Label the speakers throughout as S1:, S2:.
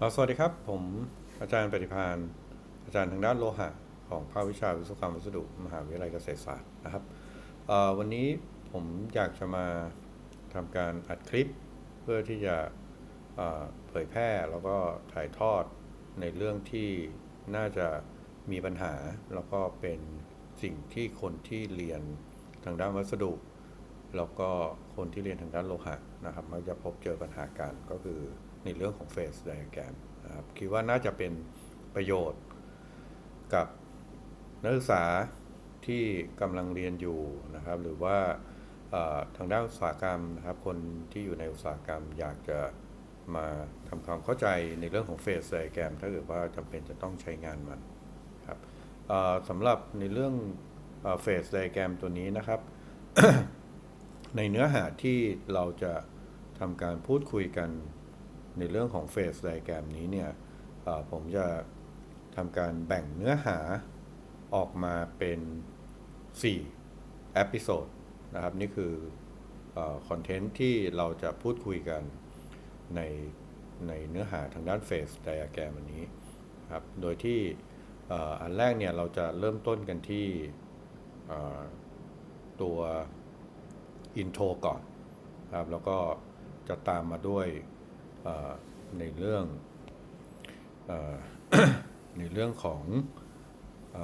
S1: อ่าสวัสดีครับ ผมอาจารย์ปฏิพานอาจารย์ทางด้านโลหะ ของภาควิชาวิศวกรรมวัสดุ มหาวิทยาลัยเกษตรศาสตร์นะครับวันนี้ผมอยากจะมาทำการอัดคลิป เพื่อที่จะเอ่อเผยแพร่แล้วก็ถ่ายทอดในเรื่องที่น่าจะมีปัญหา แล้วก็เป็นสิ่งที่คนที่เรียนทางด้านวัสดุ แล้วก็คนที่เรียนทางด้านโลหะนะครับมักจะพบเจอปัญหากันก็คือ ในเรื่องของเฟสไดอะแกรมนะครับคิดว่าน่าจะเป็นประโยชน์กับนักศึกษาที่กำลังเรียนอยู่นะครับ หรือว่าทางด้านอุตสาหกรรมนะครับ คนที่อยู่ในอุตสาหกรรมอยากจะมาทำความเข้าใจในเรื่องของเฟสไดอะแกรมถ้าเกิดว่าจำเป็นจะต้องใช้งานมันครับสำหรับในเรื่องเฟสไดอะแกรมตัวนี้นะครับ ในเนื้อหาที่เราจะทำการพูดคุยกัน ในเรื่องของเฟสไดแกรมนี้เนี่ยผมจะทำการแบ่งเนื้อหาออกมาเป็น4เอพิโซดนะครับ นี่คือคอนเทนต์ที่เราจะพูดคุยกันในในเนื้อหาทางด้านเฟสไดอะแกรมอันนี้ครับ โดยที่อันแรกเนี่ยเราจะเริ่มต้นกันที่ตัวอินโทรก่อนครับ แล้วก็จะตามมาด้วย ในเรื่องอในเรื่องของเอ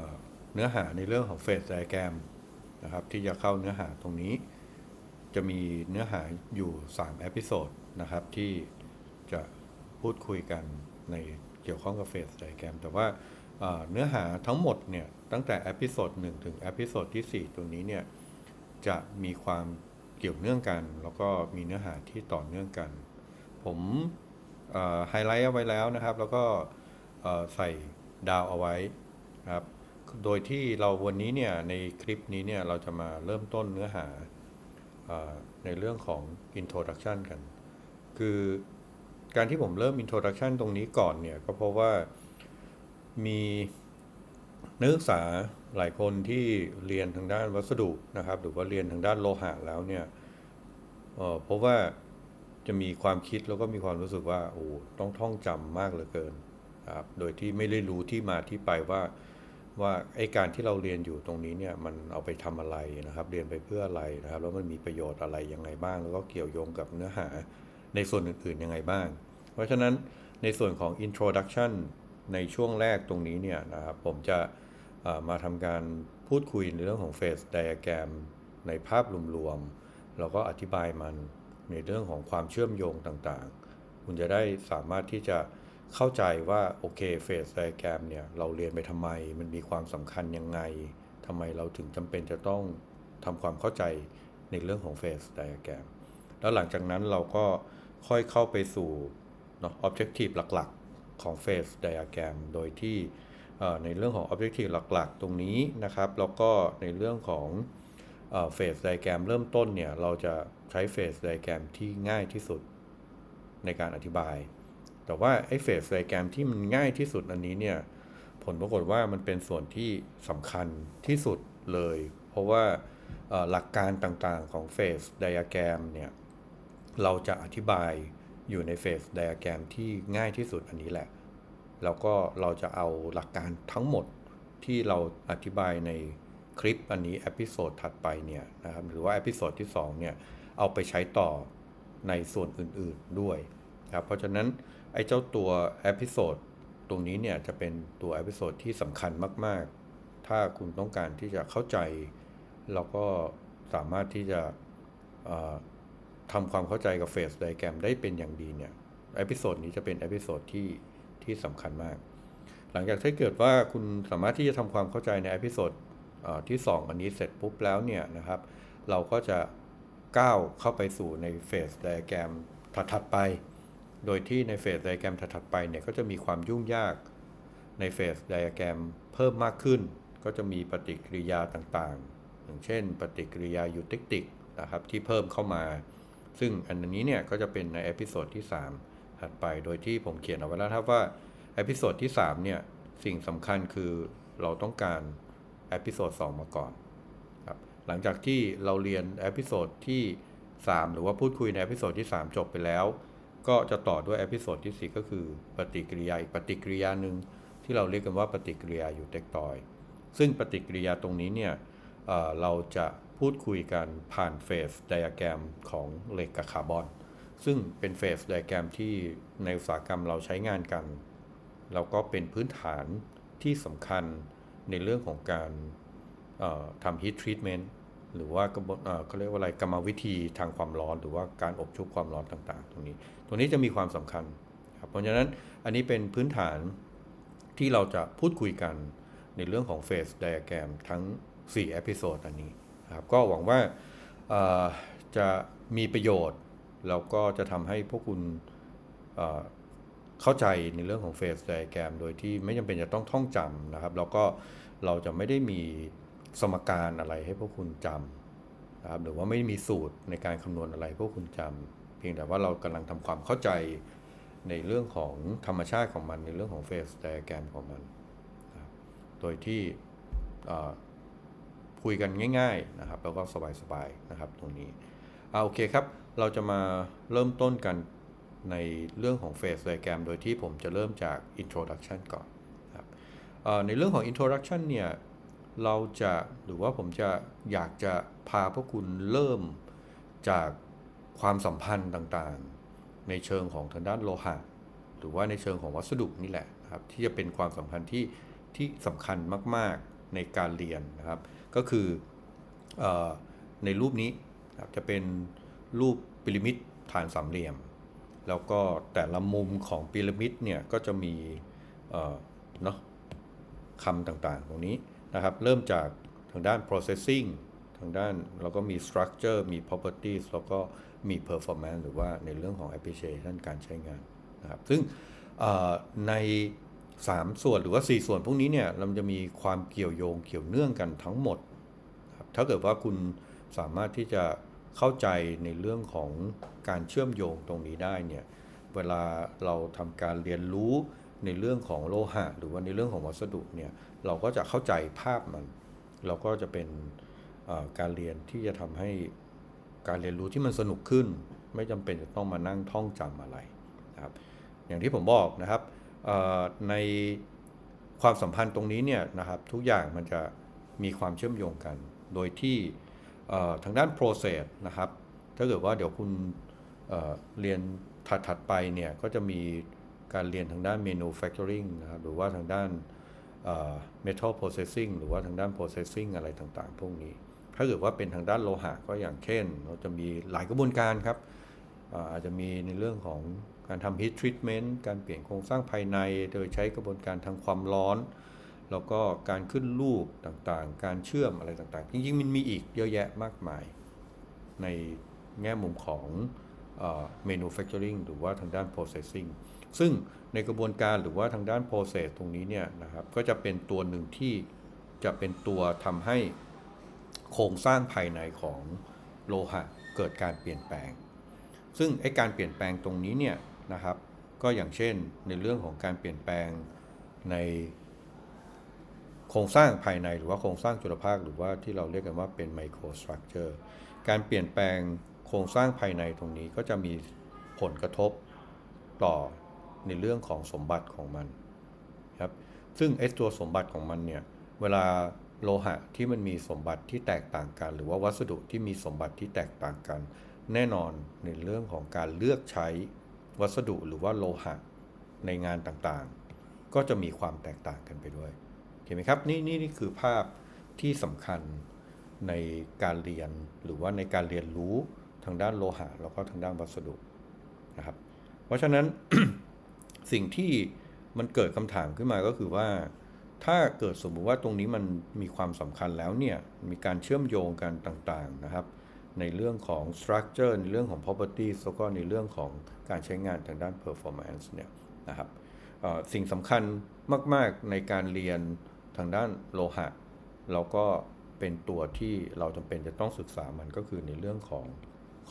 S1: เนื้อหาในเรื่องของเฟสไดแกรมนะครับที่จะเข้าเนื้อหาตรงนี้ จะมีเนื้อหาอยู่3เอพิโซดนะครับที่จะพูดคุยกันในเกี่ยวข้องกับเฟสไดแกรมแต่ว่าเนื้อหาทั้งหมดเนี่ยตั้งแต่เอพิโซด1ถึงเอพิโซดที่ 4 ตรงนี้เนี่ยจะมีความเกี่ยวเนื่องกัน แล้วก็มีเนื้อหาที่ต่อเนื่องกัน ผมไฮไลท์เอาไว้แล้วนะครับ แล้วก็ใส่ดาวเอาไว้ครับ โดยที่เราวันนี้เนี่ยในคลิปนี้เนี่ยเราจะมาเริ่มต้นเนื้อหาอในเรื่องของ introduction กัน คือการที่ผมเริ่ม introduction ตรงนี้ก่อนเนี่ยก็เพราะว่ามีนักศึกษาหลายคนที่เรียนทางด้านวัสดุนะครับ หรือว่าเรียนทางด้านโลหะแล้วเนี่ยเอ่อพบว่า จะมีความคิดแล้วก็มีความรู้สึกว่าโอ้ต้องท่องจำมากเหลือเกินครับโดยที่ไม่ได้รู้ที่มาที่ไปว่าว่าไอการที่เราเรียนอยู่ตรงนี้เนี่ยมันเอาไปทำอะไรนะครับ เรียนไปเพื่ออะไรนะครับ แล้วมันมีประโยชน์อะไรยังไงบ้าง แล้วก็เกี่ยวโยงกับเนื้อหาในส่วนอื่นๆยังไงบ้าง เพราะฉะนั้นในส่วนของ introduction ในช่วงแรกตรงนี้เนี่ยนะครับผมจะมาทำการพูดคุยในเรื่องของ Phase Diagram ในภาพรวมๆแล้วก็อธิบายมัน ในเรื่องของความเชื่อมโยงต่างๆ คุณจะได้สามารถที่จะเข้าใจว่า โอเค Phase Diagram เนี่ย เราเรียนไปทำไม มันมีความสำคัญยังไงทำไมเราถึงจำเป็นจะต้องทำความเข้าใจในเรื่องของ Phase Diagram แล้วหลังจากนั้นเราก็ค่อยเข้าไปสู่เนาะ Objective หลักๆของ Phase Diagram โดยที่ในเรื่องของ Objective หลักๆ ตรงนี้นะครับ แล้วก็ในเรื่องของเฟสไดแกรมเริ่มต้นเนี่ย เราจะ ช้เฟสไดแกรมที่ง่ายที่สุดในการอธิบาย แต่ว่าไอ้เฟสไดแกรมที่มันง่ายที่สุดอันนี้เนี่ย ผลปรากฏว่ามันเป็นส่วนที่สำคัญที่สุดเลย เพราะว่าหลักการต่างๆของเฟสไดอะแกรมเนี่ย เราจะอธิบายอยู่ในเฟสไดอะแกรมที่ง่ายที่สุดอันนี้แหละ แล้วก็เราจะเอาหลักการทั้งหมดที่เราอธิบายในคลิปอันนี้เอพิโซดถัดไปเนี่ยนะครับหรือว่าเอพิโซดที่2เนี่ย เอาไปใช้ต่อในส่วนอื่นๆด้วยครับเพราะฉะนั้นไอ้เจ้าตัวเอพิโซดตรงนี้เนี่ยจะเป็นตัวเอพิโซดที่สำคัญมากๆ ถ้าคุณต้องการที่จะเข้าใจ แล้วก็สามารถที่จะทำความเข้าใจกับเฟสไดแกรมได้เป็นอย่างดีเนี่ยเอพิโซดนี้จะเป็นเอพิโซดที่ที่สำคัญมาก หลังจากที่เกิดว่าคุณสามารถที่จะทำความเข้าใจในเอพิโซดเอ่อที่ 2 อันนี้เสร็จปุ๊บแล้วเนี่ยนะครับ เราก็จะ ก้าวเข้าไปสู่ในเฟสไดอะแกรมถัดๆไป โดยที่ในเฟสไดอะแกรมถัดๆไปเนี่ยก็จะมีความยุ่งยากในเฟสไดอะแกรมเพิ่มมากขึ้น ก็จะมีปฏิกิริยาต่างๆ อย่างเช่น ปฏิกิริยายูติกติกนะครับที่เพิ่มเข้ามา ซึ่งอันนี้เนี่ยก็จะเป็นในเอพิโซดที่ 3 ถัดไปโดยที่ผมเขียนเอาไว้แล้วครับว่าเอพิโซดที่3เนี่ยสิ่งสำคัญคือเราต้องการเอพิโซด2มาก่อน หลังจากที่เราเรียนเอพิโซดที่ 3 หรือว่าพูดคุยในเอพิโซดที่ 3 จบไปแล้ว ก็จะต่อด้วยเอพิโซดที่ 4 ก็คือปฏิกิริยาอีกปฏิกิริยาหนึ่งที่เราเรียกกันว่าปฏิกิริยาอยู่เทคตอย ซึ่งปฏิกิริยาตรงนี้เนี่ยเเราจะพูดคุยกันผ่านเฟสไดอะแกรมของเหล็กกับคาร์บอน ซึ่งเป็นเฟสไดอะแกรมที่ในอุตสาหกรรมเราใช้งานกันแล้วก็เป็นพื้นฐานที่สำคัญในเรื่องของการ ทำ heat treatment หรือว่าเเขาเรียกว่าอะไรกรรมวิธีทางความร้อน หรือว่าการอบชุบความร้อนต่างๆ ตรงนี้ ตรงนี้จะมีความสำคัญครับเพราะฉะนั้นอันนี้เป็นพื้นฐานที่เราจะพูดคุยกันในเรื่องของ Phase Diagram ทั้ง4เอพิโซดอันนี้ครับก็หวังว่าจะมีประโยชน์ แล้วก็จะทำให้พวกคุณเเข้าใจในเรื่องของ Phase Diagram โดยที่ไม่จำเป็นจะต้องท่องจำนะครับ แล้วก็เราจะไม่ได้มี สมการอะไรให้พวกคุณจำนะครับหรือว่าไม่มีสูตรในการคำนวณอะไรพวกคุณจำเพียงแต่ว่าเรากำลังทำความเข้าใจในเรื่องของธรรมชาติของมันในเรื่องของ Phase Diagram ของมันนะโดยที่คุยกันง่ายๆนะครับแล้วก็สบายๆนะครับตรงนี้อ่าโอเคครับเราจะมาเริ่มต้นกันในเรื่องของ Phase Diagram โดยที่ผมจะเริ่มจาก Introduction ก่อนครับในเรื่องของ Introduction เนี่ย เราจะหรือว่าผมจะอยากจะพาพวกคุณเริ่มจากความสัมพันธ์ต่างๆ ในเชิงของทางด้านโลหะ หรือว่าในเชิงของวัสดุนี่แหละครับที่จะเป็นความสัมพันธ์ที่ที่สำคัญมากๆในการเรียนนะครับ ก็คืออในรูปนี้จะเป็นรูปพีระมิดฐานสามเหลี่ยม แล้วก็แต่ละมุมของพีระมิดเนี่ยก็จะมีเนาะคำต่างๆ ตรงนี้ นะครับ เริ่มจากทางด้าน processing ทางด้านเราก็มี structure มี properties แล้วก็มี performance หรือว่าในเรื่องของ application การใช้งานนะครับ ซึ่งใน 3 ส่วนหรือว่า 4 ส่วนพวกนี้เนี่ยเราจะมีความเกี่ยวโยงเกี่ยวเนื่องกันทั้งหมด ถ้าเกิดว่าคุณสามารถที่จะเข้าใจในเรื่องของการเชื่อมโยงตรงนี้ได้เนี่ยเวลาเราทำการเรียนรู้ในเรื่องของโลหะ หรือว่าในเรื่องของวัสดุเนี่ย เราก็จะเข้าใจภาพมัน เราก็จะเป็นการเรียนที่จะทำให้การเรียนรู้ที่มันสนุกขึ้น ไม่จำเป็นจะต้องมานั่งท่องจำอะไรนะครับ อย่างที่ผมบอกนะครับในความสัมพันธ์ตรงนี้เนี่ยนะครับทุกอย่างมันจะมีความเชื่อมโยงกัน โดยที่ทางด้าน process นะครับ ถ้าเกิดว่าเดี๋ยวคุณเเรียนถัดๆไปเนี่ยก็จะมีการเรียนทางด้าน manufacturing นะครับหรือว่าทางด้าน metal processing หรือว่าทางด้าน processing อะไรต่างๆ พวกนี้ ถ้าเกิดว่าเป็นทางด้านโลหะก็อย่างเช่น เราจะมีหลายกระบวนการครับอาจจะมีในเรื่องของการทำ heat treatment การเปลี่ยนโครงสร้างภายใน โดยใช้กระบวนการทางความร้อน แล้วก็การขึ้นรูปต่างๆ การเชื่อมอะไรต่างๆ จริงๆ มันมีอีกเยอะแยะมากมาย ในแง่มุมของเอ่อ manufacturing หรือว่าทางด้าน processing ซึ่งในกระบวนการหรือว่าทางด้าน process ตรงนี้เนี่ยนะครับก็จะเป็นตัวหนึ่งที่จะเป็นตัวทำให้โครงสร้างภายในของโลหะเกิดการเปลี่ยนแปลง ซึ่งไอการเปลี่ยนแปลงตรงนี้เนี่ยนะครับก็อย่างเช่นในเรื่องของการเปลี่ยนแปลงในโครงสร้างภายในหรือว่าโครงสร้างจุลภาคหรือว่าที่เราเรียกกันว่าเป็นไมโครสตรั c เจอร์การเปลี่ยนแปลงโครงสร้างภายในตรงนี้ก็จะมีผลกระทบต่อ ในเรื่องของสมบัติของมันครับซึ่งไอ้ตัวสมบัติของมันเนี่ยเวลาโลหะที่มันมีสมบัติที่แตกต่างกัน หรือว่าวัสดุที่มีสมบัติที่แตกต่างกัน แน่นอนในเรื่องของการเลือกใช้วัสดุหรือว่าโลหะในงานต่างๆ ก็จะมีความแตกต่างกันไปด้วยเห็นไหมครับนี่นี่นี่คือภาพที่สำคัญในการเรียนหรือว่าในการเรียนรู้ทางด้านโลหะแล้วก็ทางด้านวัสดุนะครับ เพราะฉะนั้น สิ่งที่มันเกิดคำถามขึ้นมาก็คือว่า ถ้าเกิดสมมุติว่าตรงนี้มันมีความสำคัญแล้วเนี่ยมีการเชื่อมโยงกันต่างๆนะครับ ในเรื่องของ structure ในเรื่องของ properties แล้วก็ในเรื่องของการใช้งานทางด้าน performance เนี่ยนะครับสิ่งสำคัญมาก ๆ ในการเรียนทางด้านโลหะ เราก็เป็นตัวที่เราจำเป็นจะต้องศึกษามันก็คือในเรื่องของ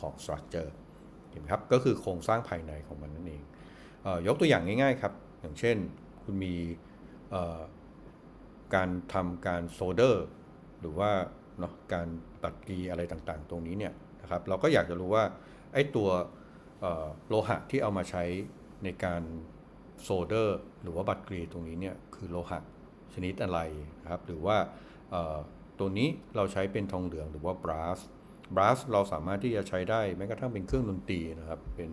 S1: ของ structure เห็นไหมครับ ก็คือโครงสร้างภายในของมันนั่นเอง ยกตัวอย่างง่าย ๆ ครับ อย่างเช่นคุณมีการทำการโซเดอร์ หรือว่าเนาะการตัดกรีอะไรต่างๆ ตรงนี้เนี่ยนะครับเราก็อยากจะรู้ว่าไอ้ตัวโลหะที่เอามาใช้ในการโซเดอร์หรือว่าบัตรกรีตรงนี้เนี่ยคือโลหะชนิดอะไรนะครับหรือว่าตัวนี้เราใช้เป็นทองเหลืองหรือว่าบรัสบรัสเราสามารถที่จะใช้ได้แม้กระทั่งเป็นเครื่องดนตรีนะครับเป็น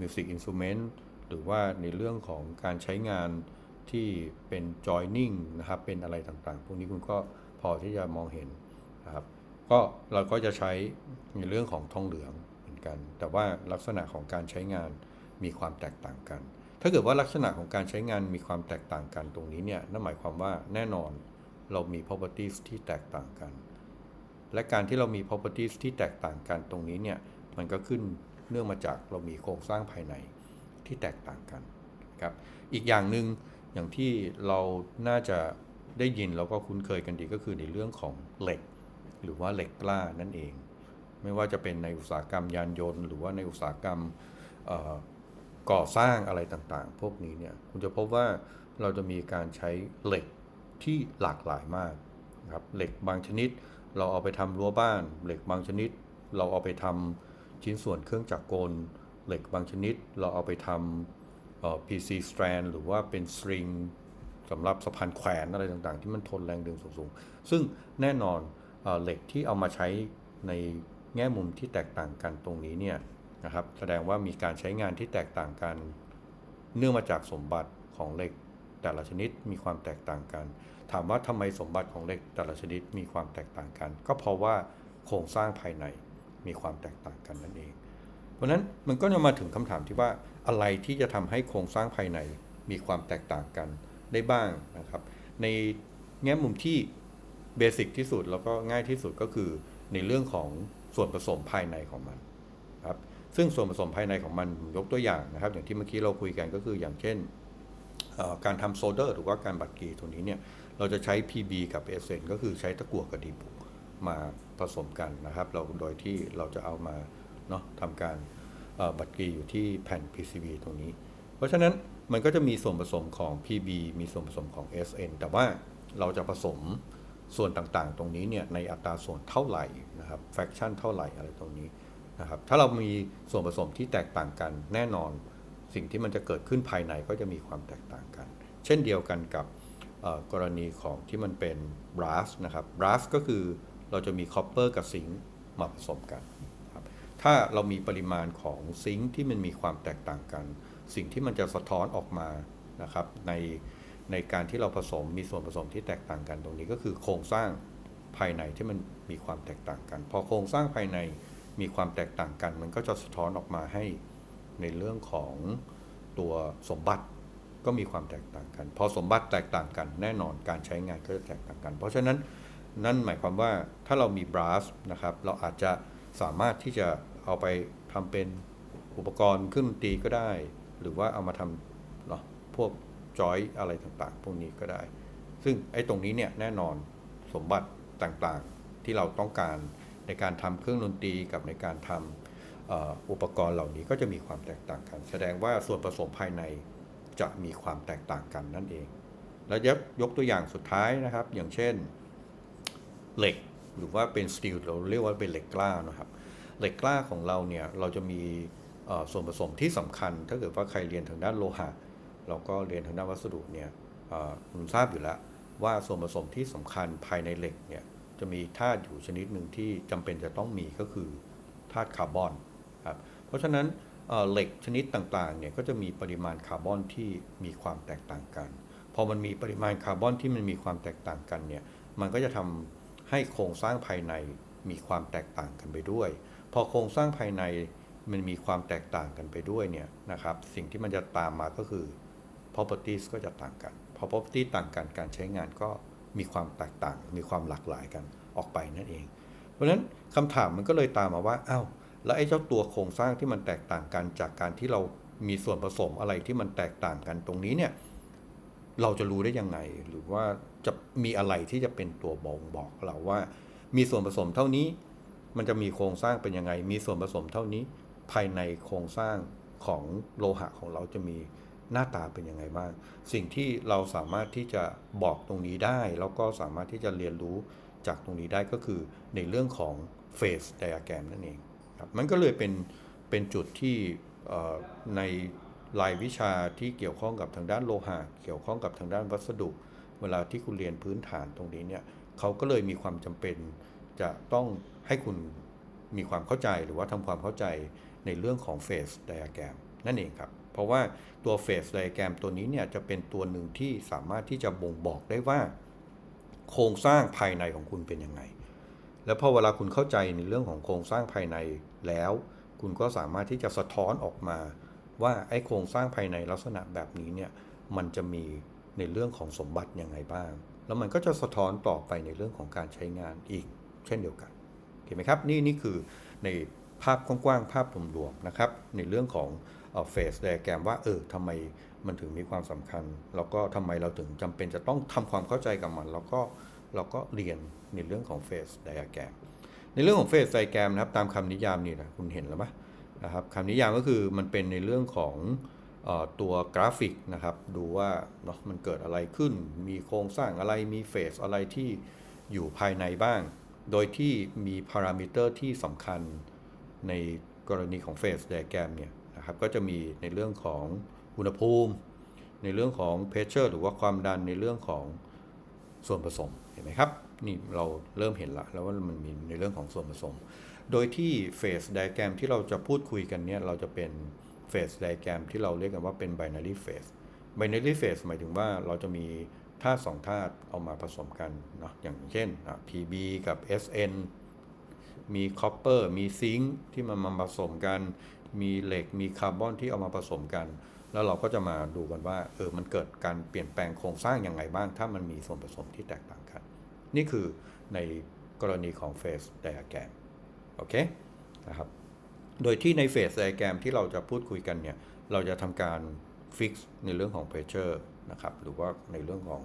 S1: มิวสิกอินส u เมนต์ หรือว่าในเรื่องของการใช้งานที่เป็น joining นะครับ เป็นอะไรต่างๆ พวกนี้คุณก็พอที่จะมองเห็นนะครับ ก็เราก็จะใช้ในเรื่องของทองเหลืองเหมือนกัน แต่ว่าลักษณะของการใช้งานมีความแตกต่างกัน ถ้าเกิดว่าลักษณะของการใช้งานมีความแตกต่างกันตรงนี้เนี่ย นั่นหมายความว่าแน่นอนเรามี properties ที่แตกต่างกัน และการที่เรามี properties ที่แตกต่างกันตรงนี้เนี่ย มันก็ขึ้นเนื่องมาจากเรามีโครงสร้างภายใน ที่แตกต่างกันครับอีกอย่างหนึ่งอย่างที่เราน่าจะได้ยินแล้วก็คุ้นเคยกันดีก็คือในเรื่องของเหล็ก หรือว่าเหล็กกล้านั่นเอง ไม่ว่าจะเป็นในอุตสาหกรรมยานยนต์ หรือว่าในอุตสาหกรรมก่อสร้างอะไรต่างๆ พวกนี้เนี่ยคุณจะพบว่าเราจะมีการใช้เหล็กที่หลากหลายมากครับเหล็กบางชนิด เราเอาไปทำรั้วบ้าน เหล็กบางชนิด เราเอาไปทำชิ้นส่วนเครื่องจักรกล เหล็กบางชนิด เราเอาไปทำเอ่อ PC strand หรือว่าเป็น string สำหรับสะพานแขวนอะไรต่างๆ ที่มันทนแรงดึงสูงๆ ซึ่งแน่นอนเอเหล็กที่เอามาใช้ในแง่มุมที่แตกต่างกันตรงนี้เนี่ยนะครับแสดงว่ามีการใช้งานที่แตกต่างกัน เนื่องมาจากสมบัติของเหล็กแต่ละชนิดมีความแตกต่างกัน ถามว่าทำไมสมบัติของเหล็กแต่ละชนิดมีความแตกต่างกัน ก็เพราะว่าโครงสร้างภายในมีความแตกต่างกันนั่นเอง เพราะนั้นมันก็จะมาถึงคำถามที่ว่าอะไรที่จะทำให้โครงสร้างภายในมีความแตกต่างกันได้บ้างนะครับ ในแง่มุมที่เบสิกที่สุดแล้วก็ง่ายที่สุดก็คือในเรื่องของส่วนผสมภายในของมันครับซึ่งส่วนผสมภายในของมันยกตัวอย่างนะครับ อย่างที่เมื่อกี้เราคุยกันก็คืออย่างเช่นการทำโซเดอร์หรือว่าการบัดกรีตัวนี้เนี่ยเราจะใช้ PB กับ SN ก็คือใช้ตะกั่วกับดีบุกมาผสมกันนะครับ เราโดยที่เราจะเอามา เนาะทำการบัดกรีอยู่ที่แผ่น PCB ตรงนี้ เพราะฉะนั้นมันก็จะมีส่วนผสมของ PB มีส่วนผสมของ SN แต่ว่าเราจะผสมส่วนต่างๆ ตรงนี้เนี่ยในอัตราส่วนเท่าไหร่นะครับแฟกชันเท่าไหร่อะไรตรงนี้นะครับถ้าเรามีส่วนผสมที่แตกต่างกันแน่นอน สิ่งที่มันจะเกิดขึ้นภายในก็จะมีความแตกต่างกัน เช่นเดียวกันกับกรณีของที่มันเป็น brass นะครับ brass ก็คือเราจะมี copper กับซิงค์มาผสมกัน ถ้าเรามีปริมาณของซิงค์ที่มันมีความแตกต่างกัน สิ่งที่มันจะสะท้อนออกมานะครับในในการที่เราผสมมีส่วนผสมที่แตกต่างกันตรงนี้ก็คือโครงสร้างภายในที่มันมีความแตกต่างกัน พอโครงสร้างภายในมีความแตกต่างกัน มันก็จะสะท้อนออกมาให้ในเรื่องของตัวสมบัติก็มีความแตกต่างกัน พอสมบัติแตกต่างกันแน่นอนการใช้งานก็จะแตกต่างกัน เพราะฉะนั้นนั่นหมายความว่าถ้าเรามีบรัสนะครับเราอาจจะสามารถที่จะ เอาไปทำเป็นอุปกรณ์เครื่องดนตรีก็ได้ หรือว่าเอามาทำเนาะพวกจอยอะไรต่างๆ พวกนี้ก็ได้ ซึ่งไอ้ตรงนี้เนี่ยแน่นอนสมบัติต่างๆที่เราต้องการในการทำเครื่องดนตรีกับในการทำเอ่ออุปกรณ์เหล่านี้ก็จะมีความแตกต่างกัน แสดงว่าส่วนผสมภายในจะมีความแตกต่างกันนั่นเอง แล้วยกยกตัวอย่างสุดท้ายนะครับ อย่างเช่นเหล็กหรือว่าเป็นสตีลเราเรียกว่าเป็นเหล็กกล้านะครับ เหล็กกล้าของเราเนี่ยเราจะมีส่วนผสมที่สำคัญ ถ้าเกิดว่าใครเรียนทางด้านโลหะเราก็เรียนทางด้านวัสดุเนี่ยคุณทราบอยู่แล้วว่าส่วนผสมที่สำคัญภายในเหล็กเนี่ยจะมีธาตุอยู่ชนิดหนึ่งที่จำเป็นจะต้องมีก็คือธาตุคาร์บอนครับเพราะฉะนั้นเหล็กชนิดต่างๆเนี่ยก็จะมีปริมาณคาร์บอนที่มีความแตกต่างกัน พอมันมีปริมาณคาร์บอนที่มันมีความแตกต่างกันเนี่ยมันก็จะทำให้โครงสร้างภายในมีความแตกต่างกันไปด้วย พอโครงสร้างภายในมันมีความแตกต่างกันไปด้วยเนี่ยนะครับ สิ่งที่มันจะตามมาก็คือ properties ก็จะต่างกัน พอ property ต่างกันการใช้งานก็มีความแตกต่าง มีความหลากหลายกันออกไปนั่นเอง เพราะฉะนั้นคำถามมันก็เลยตามมาว่าอ้าวแล้วไอ้เจ้าตัวโครงสร้างที่มันแตกต่างกันจากการที่เรามีส่วนผสมอะไรที่มันแตกต่างกันตรงนี้เนี่ยเราจะรู้ได้ยังไง หรือว่าจะมีอะไรที่จะเป็นตัวบ่งบอกเราว่า มีส่วนผสมเท่านี้ มันจะมีโครงสร้างเป็นยังไง มีส่วนผสมเท่านี้ ภายในโครงสร้างของโลหะของเราจะมีหน้าตาเป็นยังไงบ้าง สิ่งที่เราสามารถที่จะบอกตรงนี้ได้ แล้วก็สามารถที่จะเรียนรู้จากตรงนี้ได้ก็คือในเรื่องของ phase diagram นั่นเองครับมันก็เลยเป็นเป็นจุดที่ในรายวิชาที่เกี่ยวข้องกับทางด้านโลหะเกี่ยวข้องกับทางด้านวัสดุ เวลาที่คุณเรียนพื้นฐานตรงนี้เนี่ยเขาก็เลยมีความจำเป็นจะต้อง ให้คุณมีความเข้าใจหรือว่าทำความเข้าใจในเรื่องของเฟสไดอะแกรมนั่นเองครับ เพราะว่าตัวเฟสไดอะแกรมตัวนี้เนี่ยจะเป็นตัวหนึ่งที่สามารถที่จะบ่งบอกได้ว่า โครงสร้างภายในของคุณเป็นยังไง แล้วพอเวลาคุณเข้าใจในเรื่องของโครงสร้างภายในแล้ว คุณก็สามารถที่จะสะท้อนออกมาว่าไอ้โครงสร้างภายในลักษณะแบบนี้เนี่ยมันจะมีในเรื่องของสมบัติยังไงบ้าง แล้วมันก็จะสะท้อนต่อไปในเรื่องของการใช้งานอีก เช่นเดียวกัน เห็นไหมครับนี่นี่คือในภาพกว้างๆ ภาพรวมๆนะครับ ในเรื่องของเฟสไดแกรมว่าเออทำไมมันถึงมีความสำคัญ แล้วก็ทำไมเราถึงจำเป็นจะต้องทำความเข้าใจกับมัน แล้วก็เราก็เรียนในเรื่องของเฟสไดแกรมในเรื่องของเฟสไดแกรมนะครับตามคำนิยามนี่นะคุณเห็นแล้วไหมนะครับคำนิยามก็คือมันเป็นในเรื่องของออตัวกราฟิกนะครับ ดูว่าเนาะมันเกิดอะไรขึ้น มีโครงสร้างอะไรมีเฟสอะไรที่อยู่ภายในบ้าง โดยที่มีพารามิเตอร์ที่สำคัญในกรณีของเฟสไดแกรมเนี่ยนะครับก็จะมีในเรื่องของอุณหภูมิ ในเรื่องของเพชเชอร์หรือว่าความดันในเรื่องของส่วนผสมเห็นไหมครับนี่เราเริ่มเห็นละแล้วว่ามันมีในเรื่องของส่วนผสม โดยที่เฟสไดแกรมที่เราจะพูดคุยกันเนี่ยเราจะเป็นเฟสไดแกรมที่เราเรียกกันว่าเป็น binary phase binary phase หมายถึงว่าเราจะมี ธาตุสองธาตุเอามาผสมกันเนาะอย่างเช่นอะ Pb กับ Sn มีคอปเปอร์มีซิงค์ที่มันมาผสมกัน มีเหล็กมีคาร์บอนที่เอามาผสมกัน แล้วเราก็จะมาดูกันว่าเออมันเกิดการเปลี่ยนแปลงโครงสร้างยังไงบ้าง ถ้ามันมีส่วนผสมที่แตกต่างกัน นี่คือในกรณีของเฟสไดอะแกรมโอเคนะครับโดยที่ในเฟสไดอะแกรมที่เราจะพูดคุยกันเนี่ยเราจะทำการ ฟิกซ์ในเรื่องของ pressure นะครับหรือว่าในเรื่องของ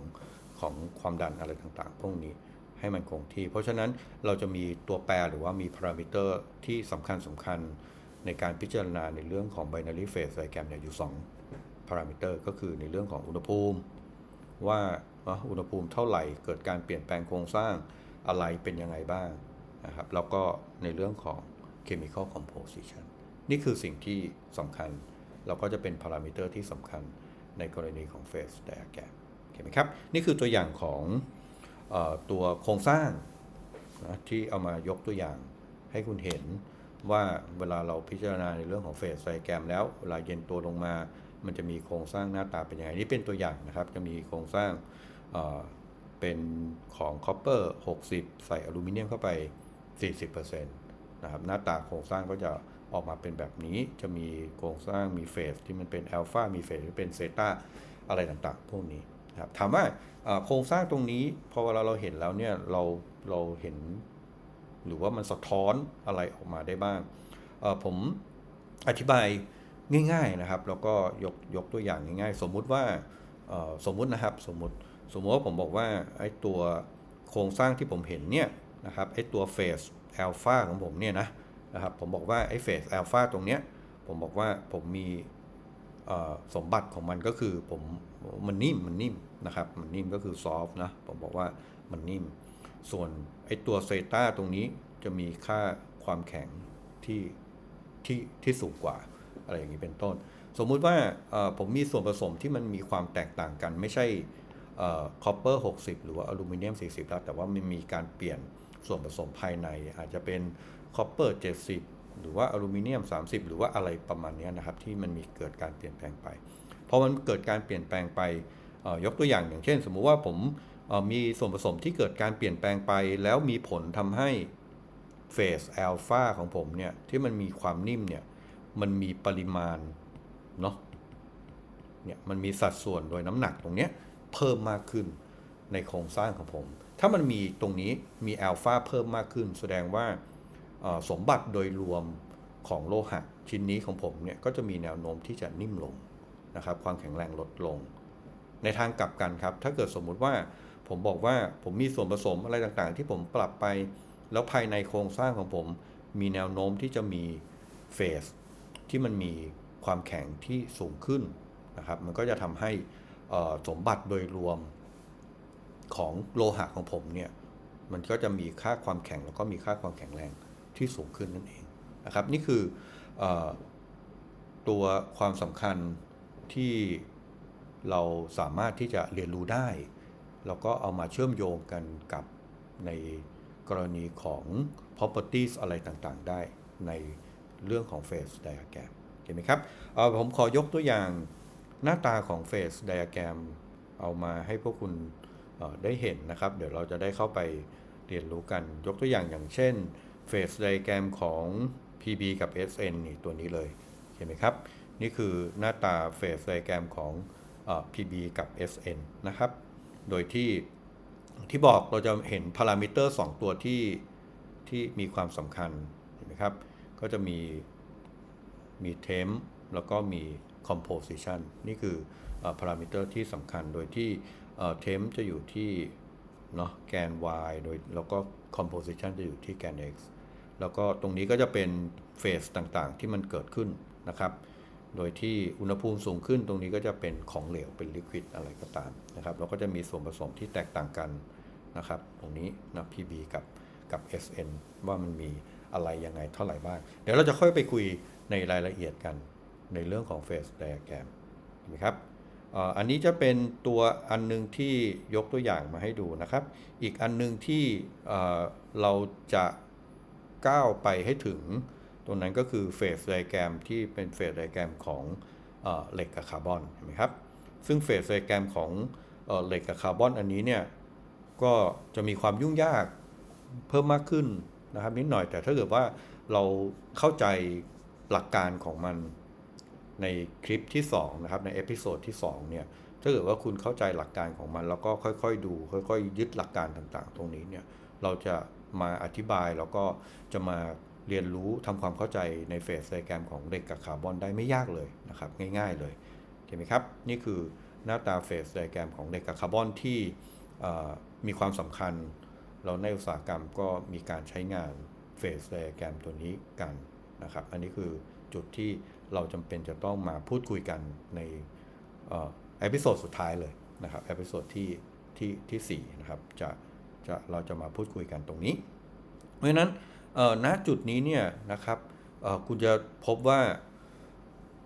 S1: ของความดันอะไรต่างๆ พวกนี้ให้มันคงที่ เพราะฉะนั้นเราจะมีตัวแปรหรือว่ามีพารามิเตอร์ที่สำคัญสำคัญในการพิจารณาในเรื่องของ binary phase diagram เนี่ยอยู่ 2 พารามิเตอร์ก็คือในเรื่องของอุณหภูมิ ว่าอุณหภูมิเท่าไหร่เกิดการเปลี่ยนแปลงโครงสร้างอะไรเป็นยังไงบ้างนะครับแล้วก็ในเรื่องของ chemical composition นี่คือสิ่งที่สำคัญ เราก็จะเป็นพารามิเตอร์ที่สำคัญในกรณีของ phase diagram เห็นไหมครับ นี่คือตัวอย่างของอตัวโครงสร้างนะที่เอามายกตัวอย่างให้คุณเห็นว่าเวลาเราพิจารณาในเรื่องของเฟสไดแกรมแล้วเวลาเย็นตัวลงมา มันจะมีโครงสร้างหน้าตาเป็นยังไงนี่เป็นตัวอย่างนะครับ จะมีโครงสร้างเเป็นของคอปเปอร์60 ใส่อลูมิเนียมเข้าไป 40%นะครับหน้าตาโครงสร้างก็จะ ออกมาเป็นแบบนี้จะมีโครงสร้างมีเฟสที่มันเป็นอัลฟามีเฟสที่เป็นเซตาอะไรต่างๆ พวกนี้ครับถามว่าโครงสร้างตรงนี้พอเวลาเราเห็นแล้วเนี่ยเราเราเห็น หรือว่ามันสะท้อนอะไรออกมาได้บ้าง ผมอธิบายง่าย ๆนะครับ แล้วก็ยกยกตัวอย่างง่ายๆ สมมุติว่าสมมุตินะครับสมมติสมมุติว่าผมบอกว่าไอ้ตัวโครงสร้างที่ผมเห็นเนี่ยนะครับไอ้ตัวเฟสอัลฟาของผมเนี่ยนะ นะครับผมบอกว่าไอ้เฟสอัลฟาตรงเนี้ยผมบอกว่าผมมีสมบัติของมันก็คือผมมันนิ่มมันนิ่มนะครับมันนิ่มก็คือซอฟนะผมบอกว่ามันนิ่ม ส่วนไอตัวเซตาตรงนี้จะมีค่าความแข็งที่ที่ที่สูงกว่าอะไรอย่างนี้เป็นต้น สมมุติว่าผมมีส่วนผสมที่มันมีความแตกต่างกัน ไม่ใช่คอปเปอร์60 หรือว่าอลูมิเนียม 40 แล้วแต่ว่ามันมีการเปลี่ยนส่วนผสมภายในอาจจะเป็น คอปเปอร์ 70 หรือว่าอลูมิเนียม 30 หรือว่าอะไรประมาณนี้นะครับ ที่มันมีเกิดการเปลี่ยนแปลงไปพอมันเกิดการเปลี่ยนแปลงไปยกตัวอย่างอย่างเช่น สมมุติว่าผมมีส่วนผสมที่เกิดการเปลี่ยนแปลงไป แล้วมีผลทำให้เฟสอัลฟาของผมเนี่ยที่มันมีความนิ่มเนี่ยมันมีปริมาณเนาะเนี่ยมันมีสัดส่วนโดยน้ำหนักตรงเนี้ยเพิ่มมากขึ้นในโครงสร้างของผม ถ้ามันมีตรงนี้มีอัลฟาเพิ่มมากขึ้น แสดงว่า สมบัติโดยรวมของโลหะชิ้นนี้ของผมเนี่ยก็จะมีแนวโน้มที่จะนิ่มลงนะครับ ความแข็งแรงลดลง ในทางกลับกันครับ ถ้าเกิดสมมุติว่าผมบอกว่าผมมีส่วนผสมอะไรต่างๆ ที่ผมปรับไป แล้วภายในโครงสร้างของผม มีแนวโน้มที่จะมีเฟสที่มันมีความแข็งที่สูงขึ้นนะครับ มันก็จะทำให้สมบัติโดยรวมของโลหะของผมเนี่ยมันก็จะมีค่าความแข็งแล้วก็มีค่าความแข็งแรง ที่สูงขึ้นนั่นเองนะครับนี่คืออตัวความสำคัญที่เราสามารถที่จะเรียนรู้ได้ แล้วก็เอามาเชื่อมโยงกันกับในกรณีของ properties อะไรต่างๆ ได้ในเรื่องของ phase diagram เห็นไหมครับผมขอยกตัวอย่างหน้าตาของ phase diagram เอามาให้พวกคุณได้เห็นนะครับ เดี๋ยวเราจะได้เข้าไปเรียนรู้กัน ยกตัวอย่างอย่างเช่น phase diagram ของ PB กับ SN นี่ตัวนี้เลยเห็นไหมครับ นี่คือหน้าตา phase diagram ของออ PB กับ SN นะครับ โดยที่ที่บอกเราจะเห็นพารามิเตอร์ 2 ตัวที่ที่มีความสำคัญเห็นไหมครับ ก็จะมีมีเทมแล้วก็มี composition นี่คือพารามิเตอร์ที่สำคัญโดยที่เทมจะอยู่ที่เนาะแกน y โดยแล้วก็ composition จะอยู่ที่แกน x แล้วก็ตรงนี้ก็จะเป็นเฟสต่างๆ ที่มันเกิดขึ้นนะครับ โดยที่อุณหภูมิสูงขึ้นตรงนี้ก็จะเป็นของเหลวเป็นลิควิดอะไรก็ตามนะครับแล้วก็จะมีส่วนผสมที่แตกต่างกันนะครับ ตรงนี้นะ PB กับกับ SN ว่ามันมีอะไรยังไงเท่าไหร่บ้าง เดี๋ยวเราจะค่อยไปคุยในรายละเอียดกันในเรื่องของ Phase Diagram เห็นไหมครับอันนี้จะเป็นตัวอันหนึงที่ยกตัวอย่างมาให้ดูนะครับ อีกอันหนึงที่เราจะ ก้าวไปให้ถึง ตรงนั้นก็คือเฟสไดแกรมที่เป็นเฟสไดแกรมของเหล็กกับคาร์บอนเห็นไหมครับ ซึ่งเฟสไดแกรมของเอ่อเหล็กกับคาร์บอนอันนี้เนี่ยก็จะมีความยุ่งยากเพิ่มมากขึ้นนะครับนิดหน่อยแต่ถ้าเกิดว่าเราเข้าใจหลักการของมันในคลิปที่2นะครับในเอพิโซดที่2เนี่ยถ้าเกิดว่าคุณเข้าใจหลักการของมัน แล้วก็ค่อยๆดู ค่อยๆ ยึดหลักการต่างๆ ตรงนี้เนี่ยเราจะ มาอธิบายแล้วก็จะมาเรียนรู้ทำความเข้าใจในเฟสไดแกรมของเหล็กกับคาร์บอนได้ไม่ยากเลยนะครับง่ายๆเลยเห็นไหมครับ นี่คือหน้าตาเฟสไดแกรมของเหล็กกับคาร์บอนที่มีความสำคัญ เราในอุตสาหกรรมก็มีการใช้งานเฟสไดแกรมตัวนี้กันนะครับ อันนี้คือจุดที่เราจำเป็นจะต้องมาพูดคุยกันในเอพิโซดสุดท้ายเลยนะครับเอพิโซดที่ที่ที่สี่นะครับจะ จะเราจะมาพูดคุยกันตรงนี้ เพราะฉะนั้นณจุดนี้เนี่ยนะครับคุณจะพบว่า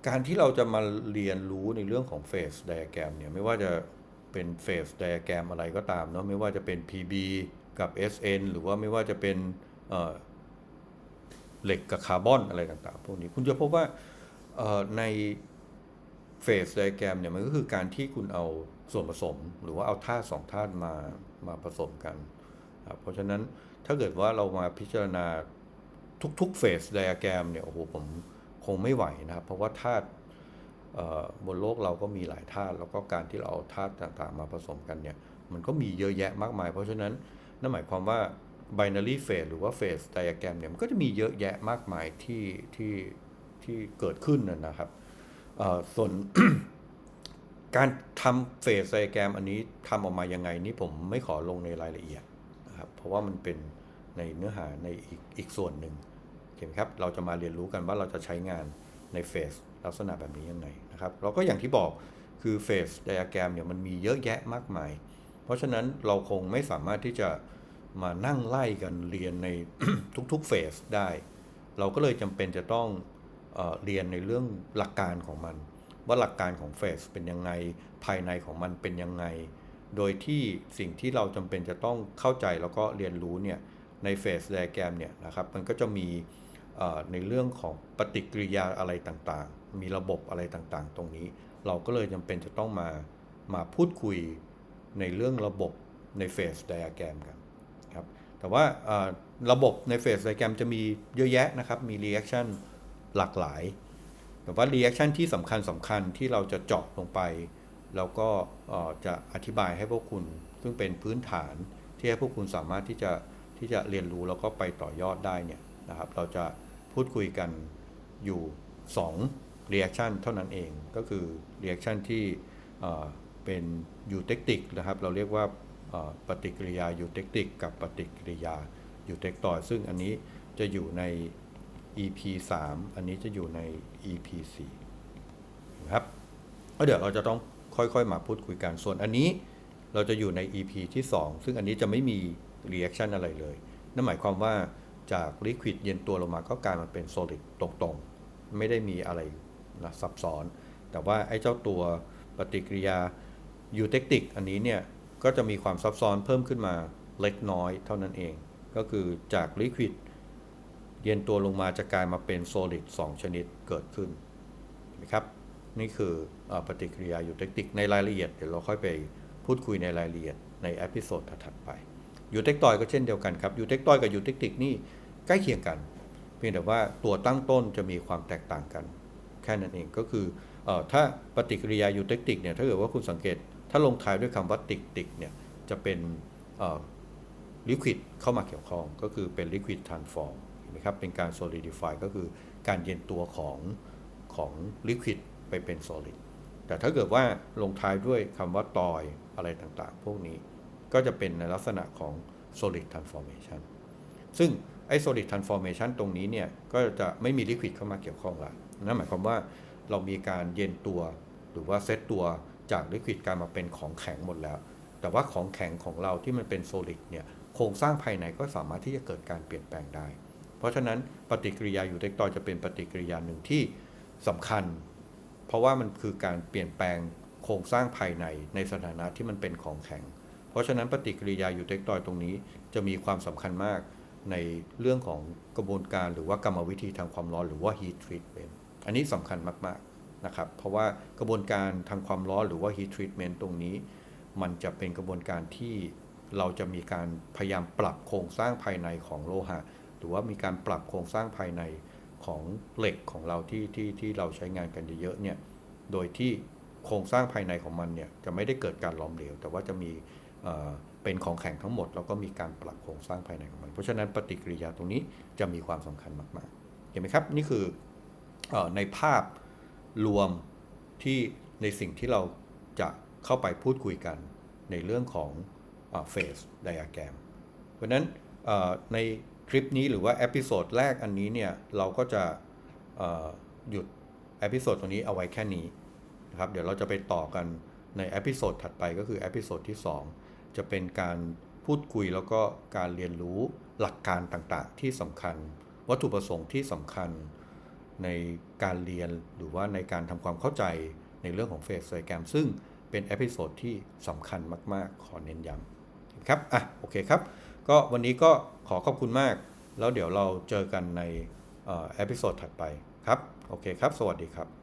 S1: การที่เราจะมาเรียนรู้ในเรื่องของเฟสไดอะแกรมเนี่ยไม่ว่าจะเป็นเฟสไดอะแกรมอะไรก็ตามเนาะไม่ว่าจะเป็น PB กับ SN หรือว่าไม่ว่าจะเป็นเเหล็กกับคาร์บอนอะไรต่างๆ พวกนี้คุณจะพบว่าในเฟสไดอะแกรมเนี่ยมันก็คือการที่คุณเอาส่วนผสม หรือว่าเอาธาตุสองธาตุมา มาผสมกันครับเพราะฉะนั้นถ้าเกิดว่าเรามาพิจารณาทุกๆเฟสไดอะแกรมเนี่ยโอ้โหผมคงไม่ไหวนะครับ เพราะว่าธาตุบนโลกเราก็มีหลายธาตุแล้วก็การที่เราเอาธาตุต่างๆ มาผสมกันเนี่ยมันก็มีเยอะแยะมากมาย เพราะฉะนั้นนั่นหมายความว่า binary phase หรือว่า phase diagram เนี่ยมันก็จะมีเยอะแยะมากมายที่ที่ที่เกิดขึ้นนะครับส่วน การทำเฟสไดแกรมอันนี้ทำออกมายังไงนี่ผมไม่ขอลงในรายละเอียดนะครับเพราะว่ามันเป็นในเนื้อหาในอีกอีกส่วนหนึ่งเคไหมครับเราจะมาเรียนรู้กันว่าเราจะใช้งานในเฟสลักษณะแบบนี้ยังไงนะครับเราก็อย่างที่บอกคือเฟสไดอะแกรมเนี่ยมันมีเยอะแยะมากมาย เพราะฉะนั้นเราคงไม่สามารถที่จะมานั่งไล่กันเรียนในทุกๆเฟสได้ เราก็เลยจำเป็นจะต้องเอเรียนในเรื่องหลักการของมัน ว่าหลักการของเฟสเป็นยังไงภายในของมันเป็นยังไง โดยที่สิ่งที่เราจำเป็นจะต้องเข้าใจแล้วก็เรียนรู้เนี่ยในเฟสไดแกรมเนี่ยนะครับมันก็จะมีในเรื่องของปฏิกิริยาอะไรต่างๆ มีระบบอะไรต่างๆ ตรงนี้ เราก็เลยจำเป็นจะต้องมามาพูดคุยในเรื่องระบบในเฟสไดแกรมกันครับแต่ว่าระบบในเฟสไดแกรมจะมีเยอะแยะนะครับมีรีแอคชั่นหลากหลาย แต่ว่า reaction ที่สำคัญสำคัญที่เราจะเจาะลงไป แล้วก็จะอธิบายให้พวกคุณ ซึ่งเป็นพื้นฐานที่ให้พวกคุณสามารถที่จะที่จะเรียนรู้แล้วก็ไปต่อยอดได้เนี่ยนะครับ เราจะพูดคุยกันอยู่2 reaction เท่านั้นเอง ก็คือ reaction ที่เป็น eutectic นะครับ เราเรียกว่าปฏิกิริยา eutectic กับปฏิกิริยา eutectoid ซึ่งอันนี้จะอยู่ใน EP 3 อันนี้จะอยู่ใน EP 4นะครับก็เดี๋ยวเราจะต้องค่อยๆ มาพูดคุยกัน ส่วนอันนี้เราจะอยู่ใน EP ที่ 2 ซึ่งอันนี้จะไม่มี reaction อะไรเลย นั่นหมายความว่าจาก liquid เย็นตัวลงมาก็กลายมาเป็น solid ตรงๆ ไม่ได้มีอะไรนะซับซ้อน แต่ว่าไอ้เจ้าตัวปฏิกิริยายูเทคติกอันนี้เนี่ย ก็จะมีความซับซ้อนเพิ่มขึ้นมาเล็กน้อยเท่านั้นเอง ก็คือจากลิควิด เย็นตัวลงมาจะกลายมาเป็นโซลิด2ชนิดเกิดขึ้นนไหมครับนี่คืออปฏิกิริยายูเทคติกในรายละเอียดเดี๋ยวเราค่อยไปพูดคุยในรายละเอียดในเอพิโซดถัดไปยูเทคตอยก็เช่นเดียวกันครับยูเทคตอยกับยูเทคติกนี่ใกล้เคียงกัน เพียงแต่ว่าตัวตั้งต้นจะมีความแตกต่างกัน แค่นั้นเองก็คืออถ้าปฏิกิริยายูเทคติกเนี่ยถ้าเกิดว่าคุณสังเกต ถ้าลงท้ายด้วยคำว่าติกติกเนี่ยจะเป็นลิควิดเข้ามาเกี่ยวข้องก็คือเป็นลิควิดทรานฟอร์ม ไหมครับ เป็นการ solidify ก็คือการเย็นตัวของของลิควิดไปเป็น solid แต่ถ้าเกิดว่าลงท้ายด้วยคำว่าตอยอะไรต่างๆ พวกนี้ก็จะเป็นในลักษณะของ solid transformation ซึ่งไอ้ solid transformation ตรงนี้เนี่ย ก็จะไม่มีลิควิดเข้ามาเกี่ยวข้องละนั่นหมายความว่าเรามีการเย็นตัวหรือว่าเซตตัวจากลิควิดกลายมาเป็นของแข็งหมดแล้ว แต่ว่าของแข็งของเราที่มันเป็น solid เนี่ย โครงสร้างภายในก็สามารถที่จะเกิดการเปลี่ยนแปลงได้ เพราะฉะนั้นปฏิกิริยาอยู่เทคตอยจะเป็นปฏิกิริยาหนึ่งที่สำคัญ เพราะว่ามันคือการเปลี่ยนแปลงโครงสร้างภายในในสถานะที่มันเป็นของแข็ง เพราะฉะนั้นปฏิกิริยาอยู่เทคตอยตรงนี้จะมีความสำคัญมากในเรื่องของกระบวนการหรือว่ากรรมวิธีทางความร้อนหรือว่า heat treatment อันนี้สำคัญมากๆนะครับ เพราะว่ากระบวนการทางความร้อนหรือว่า heat treatment ตรงนี้ มันจะเป็นกระบวนการที่เราจะมีการพยายามปรับโครงสร้างภายในของโลหะ รือว่ามีการปรับโครงสร้างภายในของเหล็กของเราที่ที่ที่เราใช้งานกันเยอะๆเนี่ย โดยที่โครงสร้างภายในของมันเนี่ยจะไม่ได้เกิดการลอมเหลว แต่ว่าจะมีเเป็นของแข็งทั้งหมด แล้วก็มีการปรับโครงสร้างภายในของมัน เพราะฉะนั้นปฏิกิริยาตรงนี้จะมีความสำคัญมากๆ เห็นไหมครับ นี่คืออในภาพรวมที่ในสิ่งที่เราจะเข้าไปพูดคุยกันในเรื่องของเฟสไดอะแกรมเพราะฉะนั้นใน คลิปนี้หรือว่าเอพิโซดแรกอันนี้เนี่ย เราก็จะหยุดเอพิโซดตรงนี้เอาไว้แค่นี้นะครับ เดี๋ยวเราจะไปต่อกันในเอพิโซดถัดไปก็คือเอพิโซดที่ 2 จะเป็นการพูดคุยแล้วก็การเรียนรู้หลักการต่างๆ ที่สำคัญ วัตถุประสงค์ที่สำคัญในการเรียนหรือว่าในการทำความเข้าใจในเรื่องของเฟสไดแกรมซึ่งเป็นเอพิโซดที่สำคัญมาก ๆ ขอเน้นย้ำครับ อะ โอเคครับ ก็วันนี้ก็ขอขอบคุณมาก แล้วเดี๋ยวเราเจอกันในเอพิโซดถัดไปครับ โอเคครับ สวัสดีครับ